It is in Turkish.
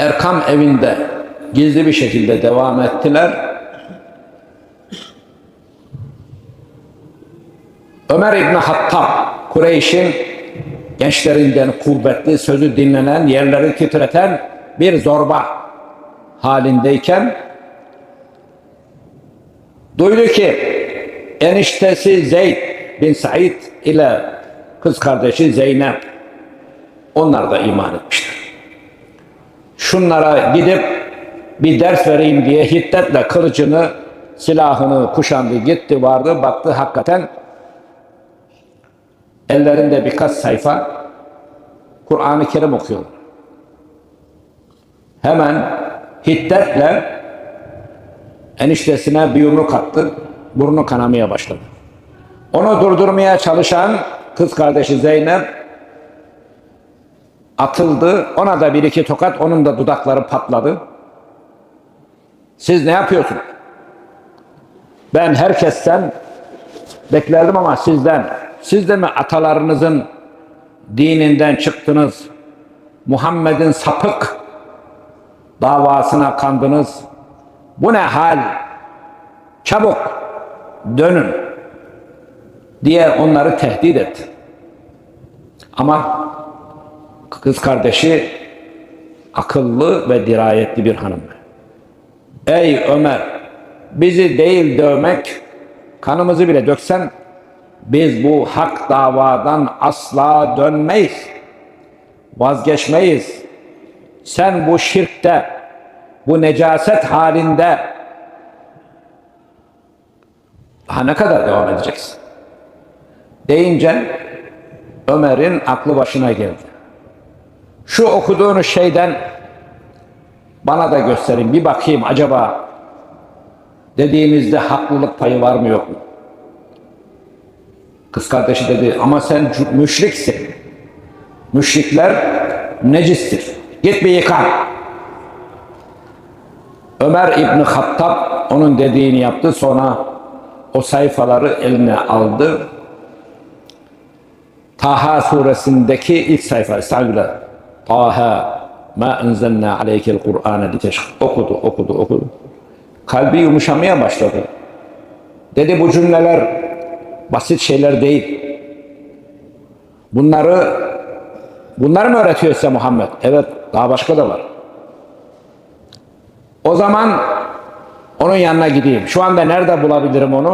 Erkam evinde gizli bir şekilde devam ettiler. Ömer İbni Hattab, Kureyş'in gençlerinden kuvvetli, sözü dinlenen, yerleri titreten bir zorba halindeyken duydu ki eniştesi Zeyd bin Said ile kız kardeşi Zeynep onlar da iman etmişler. Şunlara gidip bir ders vereyim diye hiddetle kılıcını, silahını kuşandı, gitti vardı, baktı hakikaten ellerinde birkaç sayfa Kur'an-ı Kerim okuyor. Hemen hiddetle eniştesine bir yumruk attı. Burnu kanamaya başladı. Onu durdurmaya çalışan kız kardeşi Zeynep atıldı. Ona da bir iki tokat, onun da dudakları patladı. Siz ne yapıyorsunuz? Ben herkesten beklerdim ama sizden, siz de mi atalarınızın dininden çıktınız? Muhammed'in sapık davasına kandınız. Bu ne hal? Çabuk dönün diye onları tehdit etti. Ama kız kardeşi akıllı ve dirayetli bir hanım. Ey Ömer, bizi değil dövmek, kanımızı bile döksen biz bu hak davadan asla dönmeyiz. Vazgeçmeyiz. Sen bu şirkte, bu necaset halinde daha ne kadar devam edeceksin? Deyince Ömer'in aklı başına geldi. Şu okuduğunuz şeyden bana da gösterin bir bakayım acaba dediğimizde haklılık payı var mı yok mu? Kız kardeşi dedi ama sen müşriksin. Müşrikler necistir. Git bir yıkan. Ömer İbni Hattab onun dediğini yaptı sonra o sayfaları eline aldı. Taha suresindeki ilk sayfa estağfirullah. Taha ma enzelna aleykel Kur'ane liteşk. Okudu, okudu, okudu. Kalbi yumuşamaya başladı. Dedi bu cümleler basit şeyler değil. Bunları bunları mı öğretiyor size Muhammed? Evet, daha başka da var. O zaman onun yanına gideyim. Şu anda nerede bulabilirim onu?